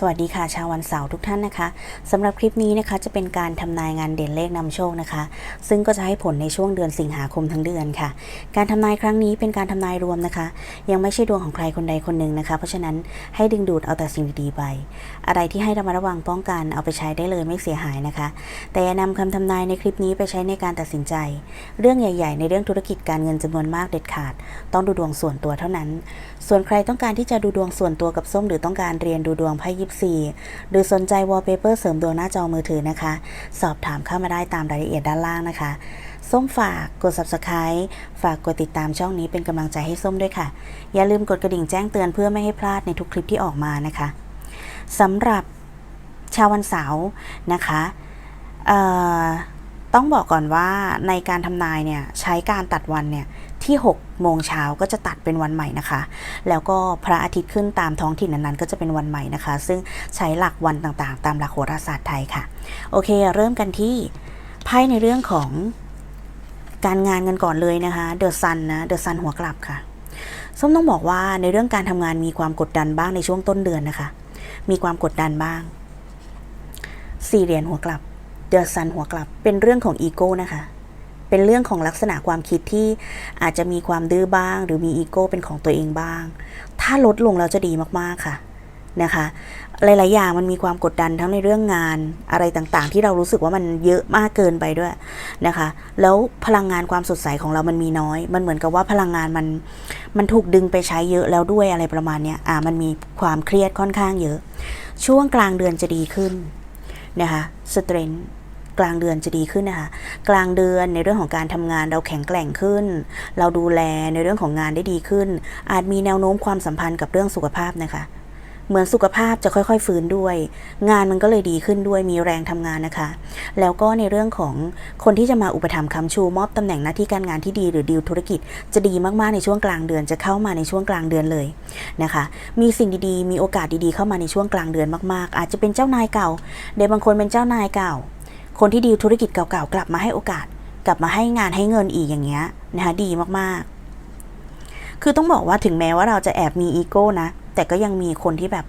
สวัสดีค่ะ ชาววันเสาร์ทุกท่านนะคะสำหรับคลิปนี้นะคะจะเป็นการทำนายงานเด่นเลขนำโชคนะคะ ซึ่งก็จะให้ผลในช่วงเดือนสิงหาคมทั้งเดือนค่ะ การทำนายครั้งนี้เป็นการทำนายรวมนะคะ ยังไม่ใช่ดวงของใครคนใดคนหนึ่งนะคะ เพราะฉะนั้นให้ดึงดูดเอาแต่สิ่งดีๆไป อะไรที่ให้ระมัดระวังป้องกันเอาไปใช้ได้เลยไม่เสียหายนะคะ แต่อย่านำคำทำนายในคลิปนี้ไปใช้ในการตัดสินใจ เรื่องใหญ่ ๆ ในเรื่องธุรกิจการเงินจำนวนมากเด็ดขาด ต้องดูดวงส่วนตัวเท่านั้น ส่วนใครต้องการที่จะดูดวงส่วนตัวกับส้มหรือต้องการเรียนดูดวงไพ่ยิ2024 หรือสนใจวอลเปเปอร์เสริมดวงหน้าจอมือถือนะคะ สอบถามเข้ามาได้ตามรายละเอียดด้านล่างนะคะ ส้มฝากกด subscribe ฝากกดติดตามช่องนี้เป็นกำลังใจให้ส้มด้วยค่ะ อย่าลืมกดกระดิ่งแจ้งเตือนเพื่อไม่ให้พลาดในทุกคลิปที่ออกมานะคะสำหรับชาววันเสาร์นะคะ ต้องบอกก่อนว่าในการทำนายเนี่ยใช้การตัดวันเนี่ยที่6โมงเช้าก็จะตัดเป็นวันใหม่นะคะ แล้วก็พระอาทิตย์ขึ้นตามท้องถิ่นนั้นๆ ก็จะเป็นวันใหม่นะคะ ซึ่งใช้หลักวันต่างๆ ตามหลักโหราศาสตร์ไทยค่ะ โอเค เริ่มกันที่ไพ่ในเรื่องของการงานกันก่อนเลยนะคะเดอะซันนะเดอะซันหัวกลับค่ะส้มต้องบอกว่าในเรื่องการทำงานมีความกดดันบ้างในช่วงต้นเดือนนะคะ มีความกดดันบ้างสี่เหรียญหัวกลับ เดอะซันหัวกลับเป็นเรื่องของอีโก้นะคะ เป็นเรื่องของลักษณะความคิดที่อาจจะมีความดื้อบ้าง หรือมีอีโก้เป็นของตัวเองบ้าง ถ้าลดลงแล้วจะดีมากๆค่ะนะคะ หลาย ๆ อย่างมันมีความกดดันทั้งในเรื่องงานอะไรต่างๆ ที่เรารู้สึกว่ามันเยอะมากเกินไปด้วยนะคะ แล้วพลังงานความสดใสของเรามันมีน้อย มันเหมือนกับว่าพลังงานมันมันถูกดึงไปใช้เยอะแล้วด้วยอะไรประมาณเนี้ยอ่ามันมีความเครียดค่อนข้างเยอะ ช่วงกลางเดือนจะดีขึ้น นะคะสเตรนกลางเดือนจะดีขึ้นนะคะกลางเดือนในเรื่องของการทำงานเราแข็งแกร่งขึ้น เราดูแลในเรื่องของงานได้ดีขึ้น อาจมีแนวโน้มความสัมพันธ์กับเรื่องสุขภาพนะคะ เหมือนสุขภาพจะค่อยๆฟื้นด้วย งานมันก็เลยดีขึ้นด้วยมีแรงทำงานนะคะ แล้วก็ในเรื่องของคนที่จะมาอุปถัมภ์คำชู มอบตำแหน่งหน้าที่การงานที่ดีหรือดีลธุรกิจ จะดีมากๆในช่วงกลางเดือนจะเข้ามาในช่วงกลางเดือนเลยนะคะ มีสิ่งดีๆ มีโอกาสดีๆเข้ามาในช่วงกลางเดือนมากๆ อาจจะเป็นเจ้านายเก่าเดี๋ยวบางคนเป็นเจ้านายเก่า คนที่ดีลธุรกิจเก่าๆกลับมาให้โอกาส กลับมาให้งานให้เงินอีกอย่างเงี้ยนะคะดีมากๆ คือต้องบอกว่าถึงแม้ว่าเราจะแอบมีอีโก้นะ แต่ก็ยังมีคนที่แบบ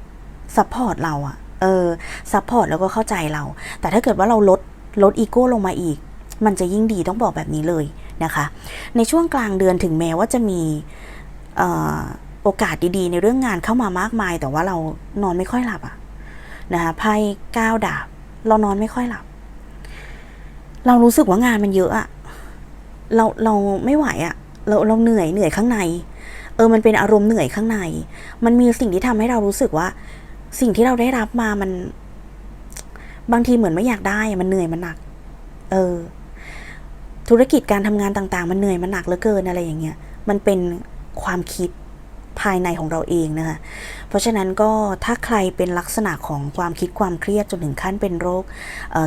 ซัพพอร์ตเราอะเออซัพพอร์ตแล้วก็เข้าใจเรา แต่ถ้าเกิดว่าเราลดลดอีโก้ลงมาอีก มันจะยิ่งดีต้องบอกแบบนี้เลยนะคะ ในช่วงกลางเดือนถึงแม้ว่าจะมีออโอกาสดีๆ ในเรื่องงานเข้ามามากมาย แต่ว่าเรานอนไม่ค่อยหลับอะนะคะไพ่ก้าวดาบ เรานอนไม่ค่อยหลับ เรารู้สึกว่างานมันเยอะอะเราเราไม่ไหวอะเราเราเหนื่อยเหนื่อยข้างใน เออมันเป็นอารมณ์เหนื่อยข้างใน มันมีสิ่งที่ทำให้เรารู้สึกว่า สิ่งที่เราได้รับมามัน บางทีเหมือนไม่อยากได้มันเหนื่อยมันหนัก เออ ธุรกิจการทำงานต่าง ๆ มันเหนื่อยมันหนักเหลือเกินอะไรอย่างเงี้ย มันเป็นความคิดภายในของเราเองนะคะ เพราะฉะนั้นก็ถ้าใครเป็นลักษณะของความคิดความเครียดจนถึงขั้นเป็นโรค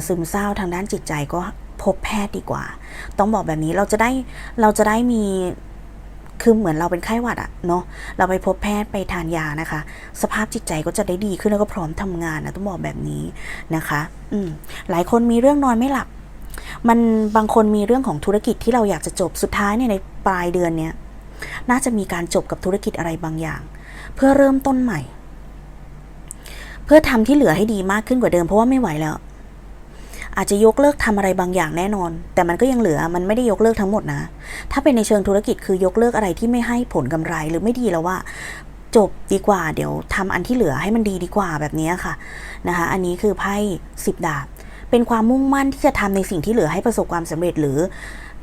ซึมเศร้าทางด้านจิตใจก็พบแพทย์ดีกว่า ต้องบอกแบบนี้เราจะได้เราจะได้มี คือเหมือนเราเป็นไข้หวัดอะเนาะเราไปพบแพทย์ไปทานยานะคะ สภาพจิตใจก็จะได้ดีขึ้นแล้วก็พร้อมทำงานนะต้องบอกแบบนี้นะคะ อืมหลายคนมีเรื่องนอนไม่หลับ มันบางคนมีเรื่องของธุรกิจที่เราอยากจะจบสุดท้ายเนี่ยในปลายเดือนเนี้ยน่าจะมีการจบกับธุรกิจอะไรบางอย่าง เพื่อเริ่มต้นใหม่ เพื่อทำที่เหลือให้ดีมากขึ้นกว่าเดิมเพราะว่าไม่ไหวแล้ว อาจจะยกเลิกทำอะไรบางอย่างแน่นอน แต่มันก็ยังเหลือมันไม่ได้ยกเลิกทั้งหมดนะ ถ้าเป็นในเชิงธุรกิจคือยกเลิกอะไรที่ไม่ให้ผลกำไรหรือไม่ดีแล้วว่าจบดีกว่าเดี๋ยวทำอันที่เหลือให้มันดีดีกว่าแบบนี้ค่ะนะคะอันนี้คือไพ่สิบดาบ เป็นความมุ่งมั่นที่จะทำในสิ่งที่เหลือให้ประสบความสำเร็จหรือ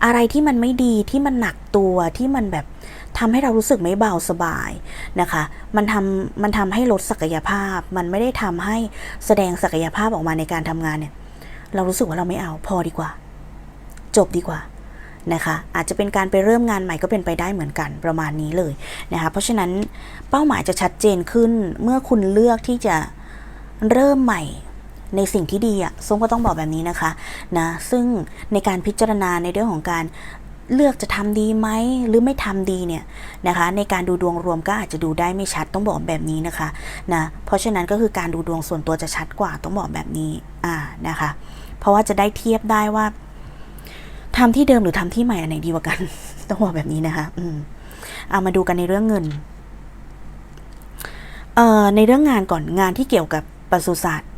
อะไรที่มันไม่ดีที่มันหนักตัวที่มันแบบทำให้เรารู้สึกไม่เบาสบายนะคะ มันทำมันทำให้ลดศักยภาพ มันไม่ได้ทำให้แสดงศักยภาพออกมาในการทำงานเนี่ย เรารู้สึกว่าเราไม่เอาพอดีกว่า จบดีกว่านะคะ อาจจะเป็นการไปเริ่มงานใหม่ก็เป็นไปได้เหมือนกันประมาณนี้เลยนะคะ เพราะฉะนั้นเป้าหมายจะชัดเจนขึ้นเมื่อคุณเลือกที่จะเริ่มใหม่ในสิ่งที่ดีอะส้มก็ต้องบอกแบบนี้นะคะนะซึ่งในการพิจารณาในเรื่องของการเลือกจะทำดีไหมหรือไม่ทำดีเนี่ยนะคะ ในการดูดวงรวมก็อาจจะดูได้ไม่ชัดต้องบอกแบบนี้นะคะนะเพราะฉะนั้นก็คือการดูดวงส่วนตัวจะชัดกว่าต้องบอกแบบนี้อ่านะคะ เพราะว่าจะได้เทียบได้ว่าทำที่เดิมหรือทำที่ใหม่อันไหนดีกว่ากัน ต้องบอกแบบนี้นะคะ อืมเอามาดูกันในเรื่องเงิน เอ่อในเรื่องงานก่อนงานที่เกี่ยวกับปศุสัตว์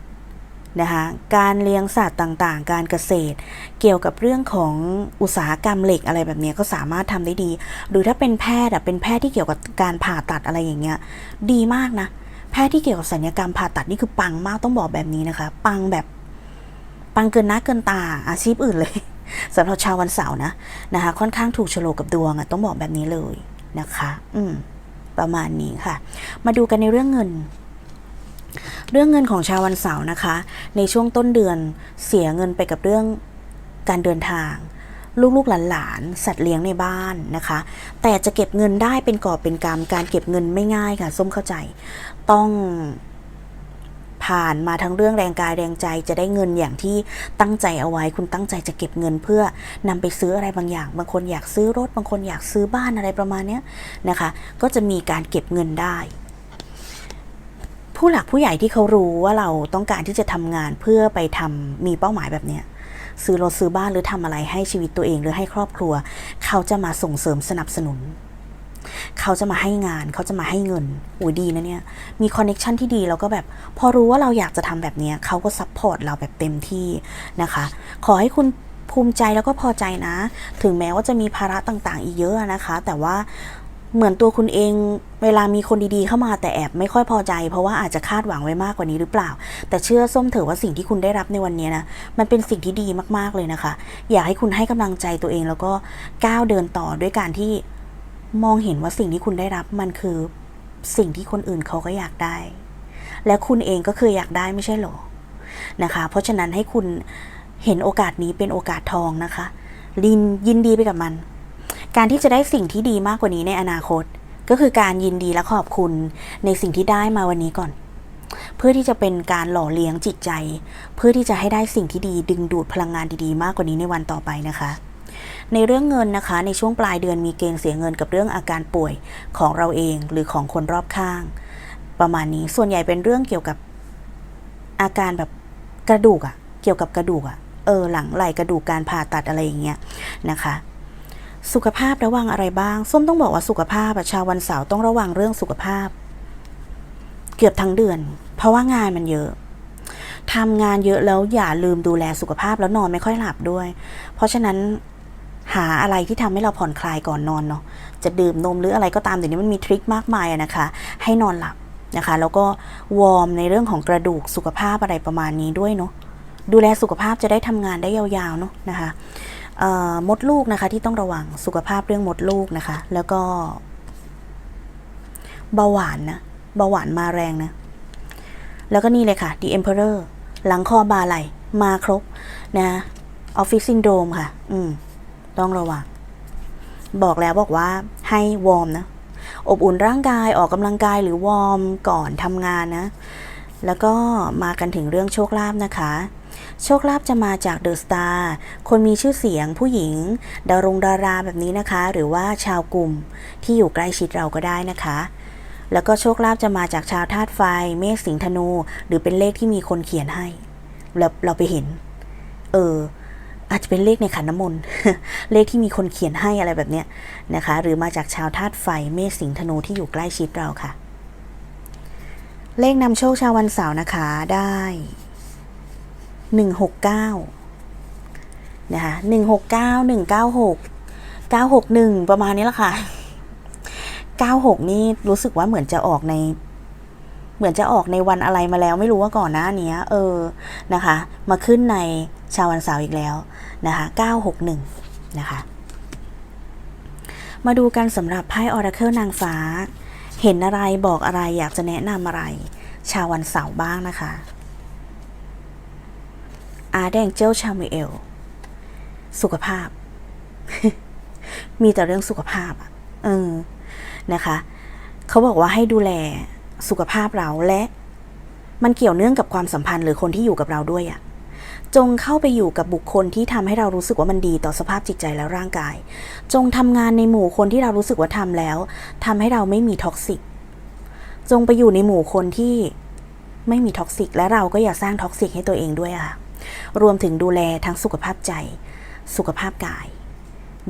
นะคะการเลี้ยงสัตว์ต่างๆ การเกษตร เกี่ยวกับเรื่องของอุตสาหกรรมเหล็กอะไรแบบนี้ก็สามารถทำได้ดี หรือถ้าเป็นแพทย์อะเป็นแพทย์ที่เกี่ยวกับการผ่าตัดอะไรอย่างเงี้ย ดีมากนะ แพทย์ที่เกี่ยวกับศัลยกรรมผ่าตัดนี่คือปังมากต้องบอกแบบนี้นะคะ ปังแบบ ปังเกินหน้าเกินตาอาชีพอื่นเลยสำหรับชาววันเสาร์นะนะคะ ค่อนข้างถูกโฉลกกับดวงอะต้องบอกแบบนี้เลยนะคะ อืม ประมาณนี้ค่ะ มาดูกันในเรื่องเงิน เรื่องเงินของชาววันเสาร์นะคะ ในช่วงต้นเดือนเสียเงินไปกับเรื่องการเดินทางลูกๆหลานๆสัตว์เลี้ยงในบ้านนะคะ แต่จะเก็บเงินได้เป็นกอบเป็นกำการเก็บเงินไม่ง่ายค่ะ ส้มเข้าใจ ต้อง ผ่านมาทั้งเรื่องแรงกายแรงใจจะได้เงินอย่างที่ตั้งใจเอาไว้ คุณตั้งใจจะเก็บเงินเพื่อนำไปซื้ออะไรบางอย่าง บางคนอยากซื้อรถ บางคนอยากซื้อบ้านอะไรประมาณนี้นะคะ ก็จะมีการเก็บเงินได้ ผู้หลักผู้ใหญ่ที่เขารู้ว่าเราต้องการที่จะทำงานเพื่อไปทำมีเป้าหมายแบบเนี้ยซื้อรถซื้อบ้านหรือทำอะไรให้ชีวิตตัวเองหรือให้ครอบครัว เขาจะมาส่งเสริมสนับสนุน เขาจะมาให้งานเขาจะมาให้เงินโอ้ยดีนะเนี่ย มีคอนเน็ชันที่ดีแล้วก็แบบ พอรู้ว่าเราอยากจะทำแบบนี้เขาก็ซัพพอร์ตเราแบบเต็มที่นะคะ ขอให้คุณภูมิใจแล้วก็พอใจนะ ถึงแม้ว่าจะมีภาระต่างๆ อีกเยอะนะคะ แต่ว่าเหมือนตัวคุณเองเวลามีคนดีๆเข้ามาแต่แอบไม่ค่อยพอใจ เพราะว่าอาจจะคาดหวังไว้มากกว่านี้หรือเปล่า แต่เชื่อส้มเถอะว่าสิ่งที่คุณได้รับในวันนี้นะมันเป็นสิ่งที่ดีมากๆเลยนะคะ อยากให้คุณให้กำลังใจตัวเองแล้วก็ก้าวเดินต่อด้วยการที่ มองเห็นว่าสิ่งที่คุณได้รับมันคือสิ่งที่คนอื่นเขาก็อยากได้ และคุณเองก็เคยอยากได้ไม่ใช่หรอนะคะ เพราะฉะนั้นให้คุณเห็นโอกาสนี้เป็นโอกาสทองนะคะ ลินยินดีไปกับมัน การที่จะได้สิ่งที่ดีมากกว่านี้ในอนาคต ก็คือการยินดีและขอบคุณในสิ่งที่ได้มาวันนี้ก่อน เพื่อที่จะเป็นการหล่อเลี้ยงจิตใจ เพื่อที่จะให้ได้สิ่งที่ดีดึงดูดพลังงานดีๆ มากกว่านี้ในวันต่อไปนะคะ ในเรื่องเงินนะคะ ในช่วงปลายเดือนมีเกณฑ์เสียเงินกับเรื่องอาการป่วยของเราเองหรือของคนรอบข้าง ประมาณนี้ส่วนใหญ่เป็นเรื่องเกี่ยวกับอาการแบบกระดูกอะเกี่ยวกับกระดูกอะเออหลังไหล่กระดูกการผ่าตัดอะไรอย่างเงี้ยนะคะสุขภาพระวังอะไรบ้าง ส้มต้องบอกว่าสุขภาพชาววันเสาร์ต้องระวังเรื่องสุขภาพ เกือบทั้งเดือน เพราะว่างานมันเยอะทำงานเยอะแล้วอย่าลืมดูแลสุขภาพแล้วนอนไม่ค่อยหลับด้วย เพราะฉะนั้น หาอะไรที่ทำให้เราผ่อนคลายก่อนนอนเนาะจะดื่มนมหรืออะไรก็ตามเดี๋ยวนี้มันมีทริคมากมายอะนะคะ ให้นอนหลับนะคะ แล้วก็วอร์มในเรื่องของกระดูกสุขภาพอะไรประมาณนี้ด้วยเนาะดูแลสุขภาพจะได้ทำงานได้ยาวๆเนาะนะคะมดลูกนะคะที่ต้องระวังสุขภาพเรื่องมดลูกนะคะ แล้วก็เบาหวานนะเบาหวานมาแรงนะ แล้วก็นี่เลยค่ะ The Emperor หลังคอบาไหลมาครบนะออฟฟิศซินโดรมค่ะ อืม ต้องระวัง บอกแล้วบอกว่าให้วอร์มนะ อบอุ่นร่างกายออกกำลังกายหรือวอร์มก่อนทำงานนะ แล้วก็มากันถึงเรื่องโชคลาภนะคะ โชคลาภจะมาจากเดอะสตาร์คนมีชื่อเสียงผู้หญิง ดารงดาราแบบนี้นะคะ หรือว่าชาวกลุ่มที่อยู่ใกล้ชิดเราก็ได้นะคะแล้วก็โชคลาภจะมาจากชาวธาตุไฟ เมษสิงห์ธนู หรือเป็นเลขที่มีคนเขียนให้ แล้วเราไปเห็น เออ อาจจะเป็นเลขในขันน้ำมนต์เลขที่มีคนเขียนให้อะไรแบบเนี้ยนะคะ หรือมาจากชาวธาตุไฟเมษสิงห์ธนูที่อยู่ใกล้ชิดเราค่ะ เลขนำโชคชาววันเสาร์นะคะได้หนึ่งหกเก้านะคะหนึ่งหกเก้าหนึ่งเก้าหกเก้าหกหนึ่งประมาณนี้ละค่ะเก้าหกนี่รู้สึกว่าเหมือนจะออกในเหมือนจะออกในวันอะไรมาแล้วไม่รู้ว่าก่อนหน้านี้เออนะคะ มาขึ้นใน ชาววันเสาร์อีกแล้วนะคะเก้าหกหนึ่งนะคะ มาดูกันสำหรับไพ่ออราเคิลนางฟ้า เห็นอะไรบอกอะไรอยากจะแนะนำอะไร ชาววันเสาร์บ้างนะคะอาแดงเจลชามิเอล สุขภาพ มีแต่เรื่องสุขภาพอะเออนะคะเขาบอกว่าให้ดูแลสุขภาพเราและ มันเกี่ยวเนื่องกับความสัมพันธ์หรือคนที่อยู่กับเราด้วยอะ จงเข้าไปอยู่กับบุคคลที่ทำให้เรารู้สึกว่ามันดีต่อสภาพจิตใจและร่างกาย จงทำงานในหมู่คนที่เรารู้สึกว่าทำแล้วทำให้เราไม่มีท็อกซิกจงไปอยู่ในหมู่คนที่ไม่มีท็อกซิกและเราก็อย่าสร้างท็อกซิกให้ตัวเองด้วยอะค่ะรวมถึงดูแลทั้งสุขภาพใจ สุขภาพกาย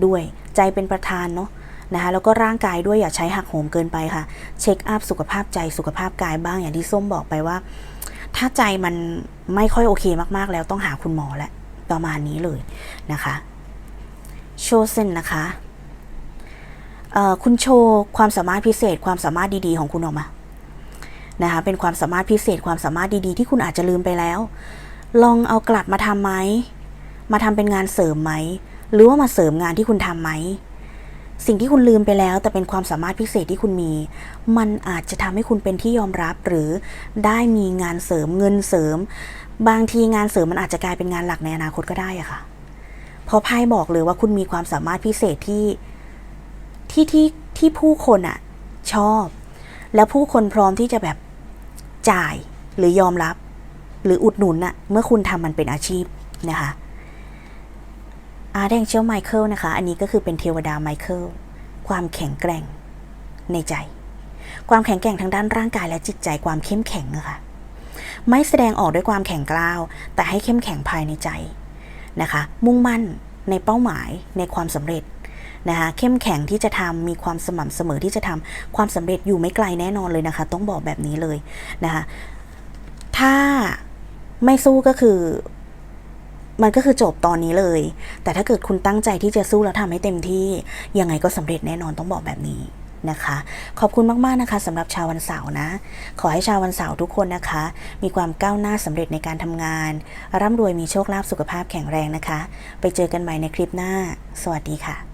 ด้วยใจเป็นประธานเนาะนะคะแล้วก็ร่างกายด้วยอย่าใช้หักโหมเกินไปค่ะ เช็คอัพสุขภาพใจสุขภาพกายบ้างอย่างที่ส้มบอกไปว่า ถ้าใจมันไม่ค่อยโอเคมากๆ แล้วต้องหาคุณหมอแหละประมาณนี้เลยนะคะโชเซนนะคะคุณโชว์ความสามารถพิเศษความสามารถดีๆ ของคุณออกมานะคะเป็นความสามารถพิเศษความสามารถดีๆ ที่คุณอาจจะลืมไปแล้ว ลองเอากลับมาทำไหมมาทำเป็นงานเสริมไหม หรือว่ามาเสริมงานที่คุณทำไหม สิ่งที่คุณลืมไปแล้ว แต่เป็นความสามารถพิเศษที่คุณมี มันอาจจะทำให้คุณเป็นที่ยอมรับหรือได้มีงานเสริมเงินเสริม บางทีงานเสริมมันอาจจะกลายเป็นงานหลักในอนาคตก็ได้อะค่ะเพราะไพ่บอกเลยว่าคุณมีความสามารถพิเศษที่ที่ที่ที่ผู้คนอะชอบ แล้วผู้คนพร้อมที่จะแบบจ่ายหรือยอมรับ หรืออุดหนุนอะเมื่อคุณทำมันเป็นอาชีพนะคะ อาร์แดงเชลไมเคิลนะคะ อันนี้ก็คือเป็นเทวดาไมเคิลความแข็งแกร่งในใจ ความแข็งแกร่งทางด้านร่างกายและจิตใจความเข้มแข็งนะคะไม่แสดงออกด้วยความแข็งกร้าว แต่ให้เข้มแข็งภายในใจนะคะ มุ่งมั่นในเป้าหมายในความสำเร็จนะคะเข้มแข็งที่จะทำมีความสม่ำเสมอที่จะทำความสำเร็จอยู่ไม่ไกลแน่นอนเลยนะคะ ต้องบอกแบบนี้เลยนะคะถ้าไม่สู้ก็คือ มันก็คือจบตอนนี้เลย แต่ถ้าเกิดคุณตั้งใจที่จะสู้แล้วทำให้เต็มที่ ยังไงก็สำเร็จแน่นอนต้องบอกแบบนี้นะคะ ขอบคุณมาก ๆ นะคะสำหรับชาววันเสาร์นะ ขอให้ชาววันเสาร์ทุกคนนะคะ มีความก้าวหน้าสำเร็จในการทำงาน ร่ำรวยมีโชคลาภสุขภาพแข็งแรงนะคะ ไปเจอกันใหม่ในคลิปหน้า สวัสดีค่ะ